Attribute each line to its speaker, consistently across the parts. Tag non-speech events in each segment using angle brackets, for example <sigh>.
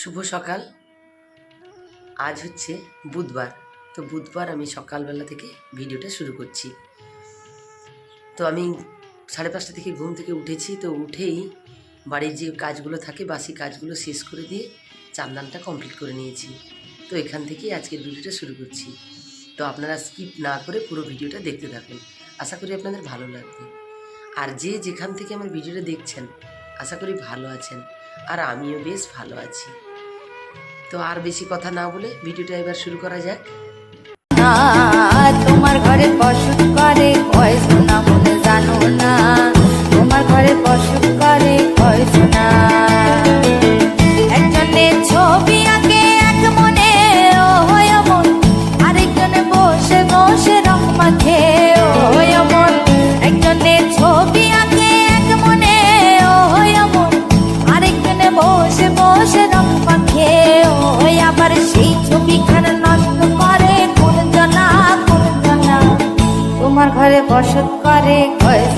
Speaker 1: শুভ সকাল। আজ হচ্ছে বুধবার। তো বুধবার আমি সকালবেলা থেকে ভিডিওটা শুরু করছি। তো আমি সাড়ে পাঁচটা থেকে ঘুম থেকে উঠেছি। তো উঠেই বাড়ির যে কাজগুলো থাকে, বাসি কাজগুলো শেষ করে দিয়ে চান্দানটা কমপ্লিট করে নিয়েছি। তো এখান থেকেই আজকের ভিডিওটা শুরু করছি। তো আপনারা স্কিপ না করে পুরো ভিডিওটা দেখতে থাকুন। আশা করি আপনাদের ভালো লাগবে। আর যে যেখান থেকে আমার ভিডিওটা দেখছেন, আশা করি ভালো আছেন। আর আমিও বেশ ভালো আছি। তো আর বেশি কথা না বলে ভিডিওটা এবার শুরু করা যাক।
Speaker 2: তোমার বসত করে কয়েছে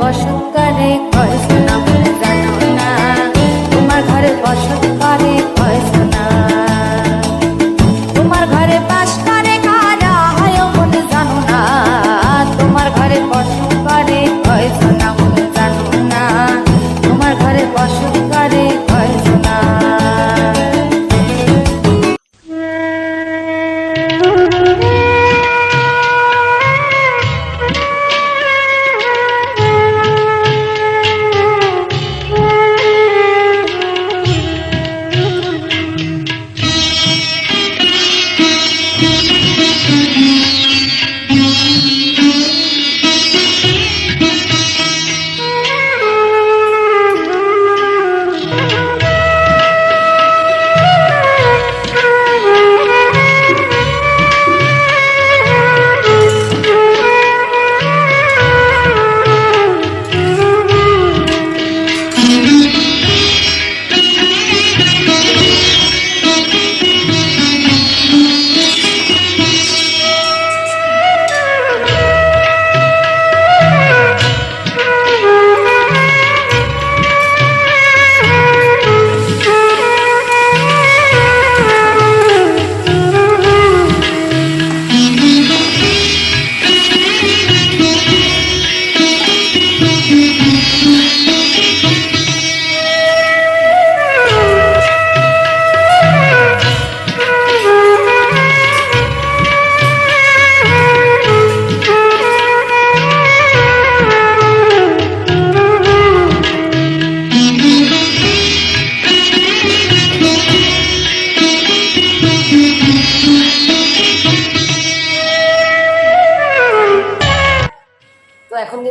Speaker 2: ঘরে কয় বলে জানো তোমার ঘরে বসত করে কয় তোমার ঘরে বাস করে কারা হয় না। তোমার ঘরে বসত করে কয় শোনা, মনে জানো না। তোমার ঘরে বসত করে কয় শোনা।
Speaker 1: তো <laughs> এখন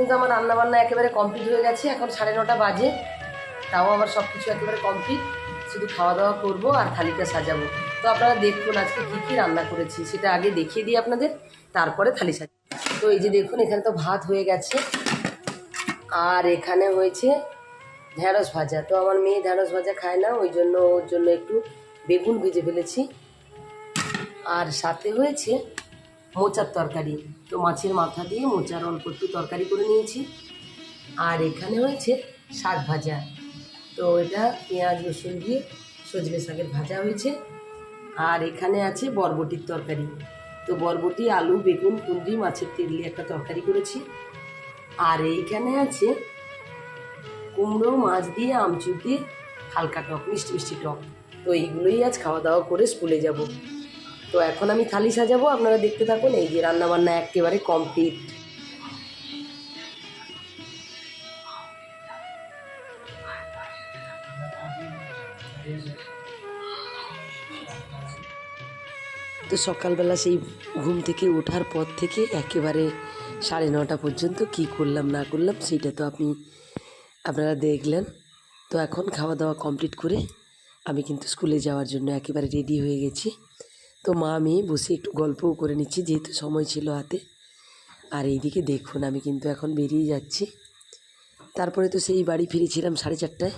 Speaker 1: কিন্তু আমার রান্না বান্না একেবারে কমপ্লিট হয়ে গেছে। এখন সাড়ে নটা বাজে। তাও আমার সব কিছু একেবারে কমপ্লিট শুধু খাওয়া দাওয়া করব আর থালিটা সাজাবো। তো আপনারা দেখুন আজকে কী কী রান্না করেছি, সেটা আগে দেখিয়ে দিই আপনাদের। তারপরে থালি সাজাবো তো এই যে দেখুন, এখানে তো ভাত হয়ে গেছে। আর এখানে হয়েছে ঢ্যাঁড়স ভাজা। তো আমার মেয়ে ঢ্যাঁড়স ভাজা খায় না, ওই জন্য ওর জন্য একটু বেগুন ভেজে ফেলেছি। আর সাথে হয়েছে মোচার তরকারি। তো মাছের মাথা দিয়ে মোচার অল্প একটু তরকারি করে নিয়েছি। আর এখানে হয়েছে শাক ভাজা। তো এটা পেঁয়াজ, রসুন দিয়ে সজনে শাকের ভাজা হয়েছে। আর এখানে আছে বরবটির তরকারি। তো বরবটি, আলু, বেগুন কুন্ডি মাছের তেল দিয়ে একটা তরকারি করেছি। আর এইখানে আছে কুমড়ো, মাছ দিয়ে আমচুর দিয়ে হালকা টক, মিষ্টি মিষ্টি টক। তো এইগুলোই আজ খাওয়া দাওয়া করে স্কুলে যাব। তো এখন আমি থালি সাজাবো, আপনারা দেখতে থাকুন, এই যে রান্নাবান্না একেবারে কমপ্লিট তো সকালবেলা সেই ঘুম থেকে ওঠার পর থেকে একেবারে সাড়ে নটা পর্যন্ত কি করলাম, না করলাম সেইটা তো আপনি, আপনারা দেখলেন। তো এখন খাওয়া দাওয়া কমপ্লিট করে আমি কিন্তু স্কুলে যাওয়ার জন্য একেবারে রেডি হয়ে গেছি। তো মা মেয়ে বসে একটু গল্পও করে নিচ্ছি, যেহেতু সময় ছিল হাতে। আর এইদিকে দেখুন, আমি কিন্তু এখন বেরিয়ে যাচ্ছি। তারপরে তো সেই বাড়ি ফিরেছিলাম সাড়ে চারটায়।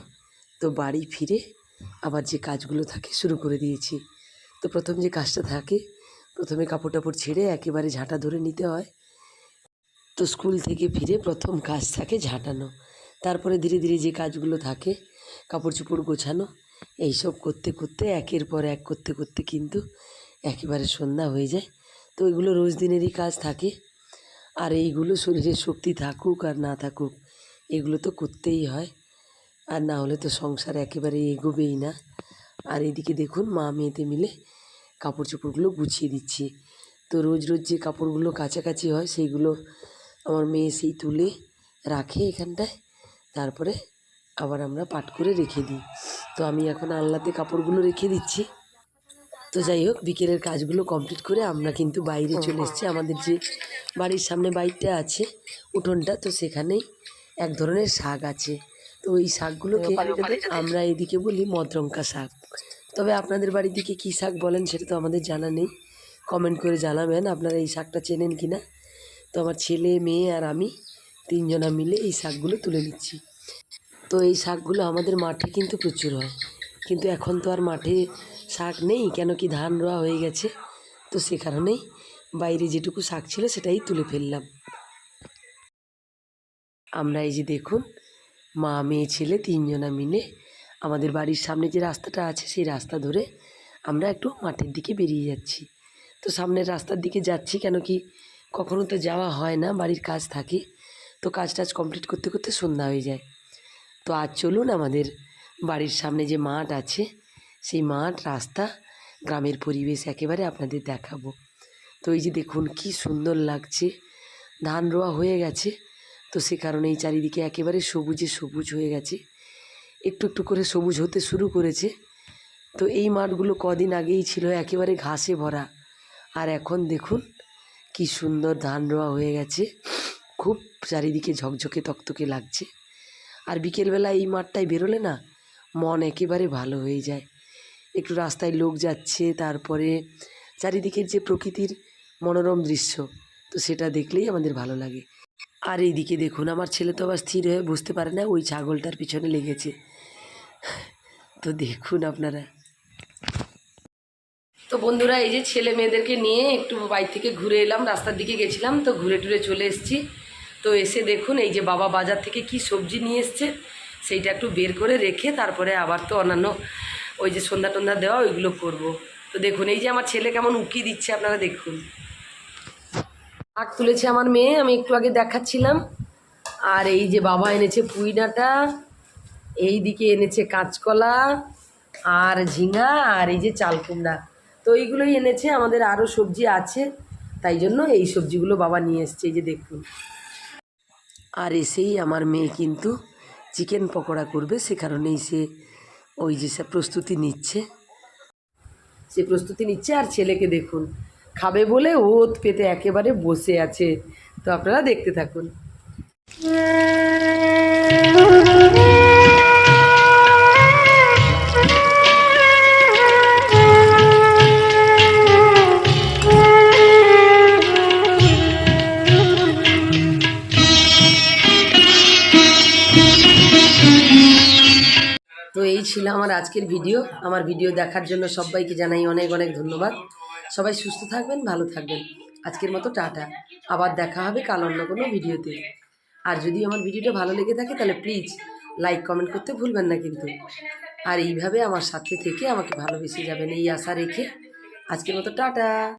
Speaker 1: তো বাড়ি ফিরে আবার যে কাজগুলো থাকে শুরু করে দিয়েছি। তো প্রথম যে কাজটা থাকে, প্রথমে কাপড় টাপড় ছেড়ে একেবারে ঝাঁটা ধরে নিতে হয়। তো স্কুল থেকে ফিরে প্রথম কাজ থাকে ঝাঁটানো। তারপরে ধীরে ধীরে যে কাজগুলো থাকে কাপড় চোপড় গোছানো, এইসব করতে করতে, একের পর এক করতে করতে কিন্তু একেবারে সন্ধ্যা হয়ে যায়। তো এগুলো রোজ দিনেরই কাজ থাকে। আর এইগুলো শরীরের শক্তি থাকুক আর না থাকুক, এগুলো তো করতেই হয়। আর না হলে তো সংসার একেবারে এগোবেই না। আর এদিকে দেখুন, মা মেয়েতে মিলে কাপড় চোপড়গুলো গুছিয়ে দিচ্ছি। তো রোজ রোজ যে কাপড়গুলো কাছাকাছি হয়, সেইগুলো আমার মেয়ে সেই তুলে রাখে এখানটায়। তারপরে আবার আমরা পাট করে রেখে দিই। তো আমি এখন আলনাতে কাপড়গুলো রেখে দিচ্ছি। তো যাই হোক বিকেলের কাজগুলো কমপ্লিট করে আমরা কিন্তু বাইরে চলে এসেছি। আমাদের যে বাড়ির সামনে বাইকটা আছে উঠোনটা তো সেখানেই এক ধরনের শাক আছে। তো ওই শাকগুলোকে আমরা এদিকে বলি মদরঙ্কা শাক। তবে আপনাদের বাড়ির দিকে কী শাক বলেন সেটা তো আমাদের জানা নেই। কমেন্ট করে জানাবেন আপনারা এই শাকটা চেনেন কি না তো আমার ছেলে মেয়ে আর আমি তিনজনা মিলে এই শাকগুলো তুলে নিচ্ছি। তো এই শাকগুলো আমাদের মাঠে কিন্তু প্রচুর হয়। কিন্তু এখন তো আর মাঠে শাক নেই, কেন কি ধান রোয়া হয়ে গেছে? তো সে কারণেই বাইরে যেটুকু শাক ছিল সেটাই তুলে ফেললাম। আমরা এই যে দেখুন, মা, মেয়ে, ছেলে তিনজনা মিলে আমাদের বাড়ির সামনে যে রাস্তাটা আছে, সেই রাস্তা ধরে আমরা একটু মাঠের দিকে বেরিয়ে যাচ্ছি। তো সামনের রাস্তার দিকে যাচ্ছি, কেন কি কখনো তো যাওয়া হয় না, বাড়ির কাজ থাকে। তো কাজ টাজ কমপ্লিট করতে করতে সন্ধ্যা হয়ে যায়। তো আজ চলুন আমাদের বাড়ির সামনে যে মাঠ আছে সেই মাঠ, রাস্তা, গ্রামের পরিবেশ একেবারে আপনাদের দেখাবো। তো এই যে দেখুন, কি সুন্দর লাগছে। ধান রোয়া হয়ে গেছে। তো সে কারণে এই চারিদিকে একেবারে সবুজে সবুজ হয়ে গেছে। একটু একটু করে সবুজ হতে শুরু করেছে। তো এই মাঠগুলো কদিন আগেই ছিল একেবারে ঘাসে ভরা। আর এখন দেখুন, কি সুন্দর ধান রোয়া হয়ে গেছে। খুব চারিদিকে ঝকঝকে তকতকে লাগছে। আর বিকেলবেলা এই মাঠটায় বেরোলে না, মন একেবারে ভালো হয়ে যায়। একটু রাস্তায় লোক যাচ্ছে, তারপরে চারিদিকের যে প্রকৃতির মনোরম দৃশ্য, তো সেটা দেখলেই আমাদের ভালো লাগে। আর এইদিকে দেখুন, আমার ছেলে তো আবার স্থির হয়ে বুঝতে পারে না, ওই ছাগলটার পিছনে লেগেছে। তো দেখুন আপনারা। তো বন্ধুরা, এই যে ছেলে মেয়েদেরকে নিয়ে একটু বাইর থেকে ঘুরে এলাম, রাস্তার দিকে গেছিলাম, তো ঘুরে টুরে চলে এসেছি। তো এসে দেখুন, এই যে বাবা বাজার থেকে কি সবজি নিয়ে এসছে, সেইটা একটু বের করে রেখে তারপরে আবার তো অন্যান্য ওই যে সন্ধ্যা টন্ধ্যা দেওয়া, ওইগুলো করব। তো দেখুন, এই যে আমার ছেলে কেমন উকি দিচ্ছে, আপনারা দেখুন। শাক তুলেছে আমার মেয়ে, আমি একটু আগে দেখাচ্ছিলাম। আর এই যে বাবা এনেছে পুঁই ডাঁটা, এই দিকে এনেছে কাঁচকলা, আর ঝিঙা, আর এই যে চাল কুমড়া। তো এইগুলোই এনেছে, আমাদের আরও সবজি আছে, তাই জন্য এই সবজিগুলো বাবা নিয়ে এসছে, এই যে দেখুন। আর এসেই আমার মেয়ে কিন্তু চিকেন পকোড়া করবে, সে কারণেই সে ওই যে সে প্রস্তুতি নিচ্ছে। সে প্রস্তুতি নিচ্ছে আর ছেলেকে দেখুন। খাবে বলে ওত পেতে একেবারে বসে আছে। তো আপনারা দেখতে থাকুন। আজকের ভিডিও। আমার ভিডিও দেখার জন্য সবাইকে জানাই অনেক অনেক ধন্যবাদ। সবাই সুস্থ থাকবেন, ভালো থাকবেন। আজকের মতো টাটা। আবার দেখা হবে কাল অন্য কোনো ভিডিওতে। আর যদি আমার ভিডিওটা ভালো লেগে থাকে তাহলে প্লিজ লাইক, কমেন্ট করতে ভুলবেন না কিন্তু। আর এইভাবে আমার সাথে থেকে আমাকে ভালোবেসে যাবেন এই আশা রেখে। আজকের মতো টাটা।